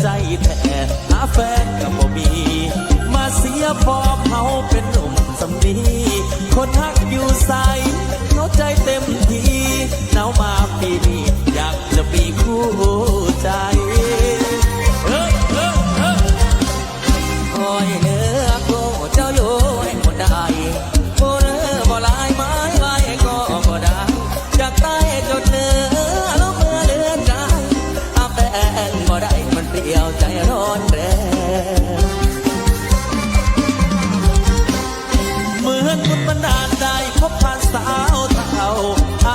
ใจแท้หาแฟนก็บ่มี มาเสียพอเขาเป็นหนุ่มสำนีคนหัก เดียวใจร้อนแรงเหมือนคุณมานานได้พบผ่านสาวเท่าอา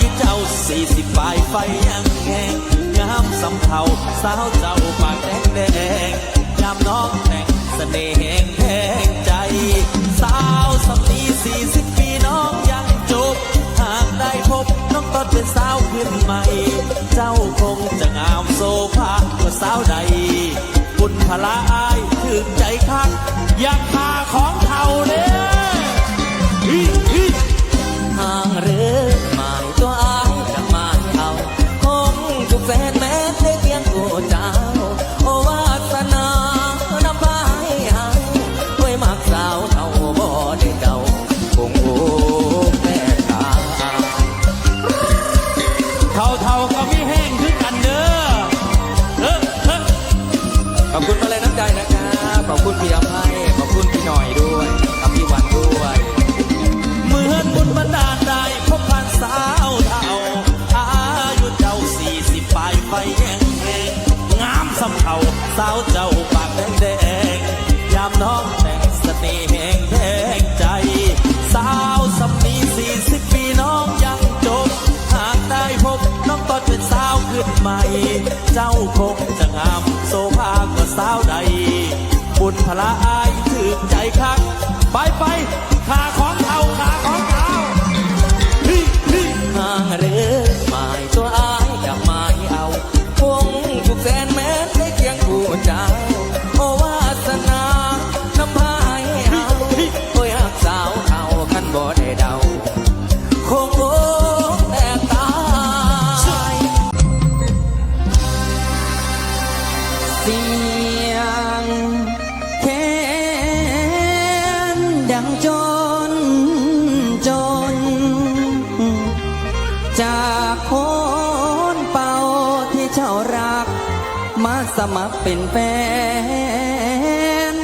ยุเจ้าสี่สิบปลายไฟยังแข็งงามสำเภาสาวเจ้าปากแดงแดงยามน้องแต่งเสน่ห์แห่งใจ สาวสมี สาวใดคุณพละอายถึงใจคักอยากพาของเท่าเด้อ สาวเจ้าปากแดงแยามน้องแต่งสเสน่ห์แห่งแดงใจ สาวสำนีสี่สิบปีน้องยังจบ หากได้พบน้องตอนเป็นสาวขึ้นใหม่ เจ้าคงจะงามโซภากว่าสาวใด บุญพละอายถือใจคัก ไปไป สมัครเป็นแฟน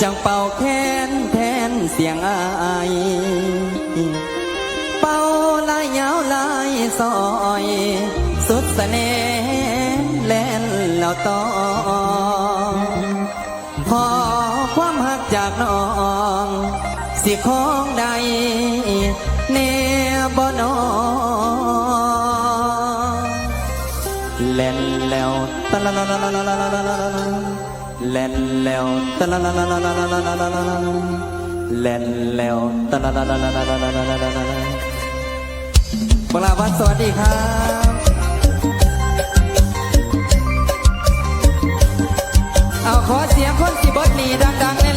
จังเป่าแคนแทนเสียงอายเป่าลายยาวลายซอย สุดสเสน่ห์แล่นแล้วต่อขอความหักจากน้อง สิของใดเนบนอ ตลลลลลลลละล่นแล้วตลลลลลลลลลละล่นแล้วตะละลลลลลลลลลบังลาวัสวัสดีครับเอาขอเสียงคนสิบดนีดังๆ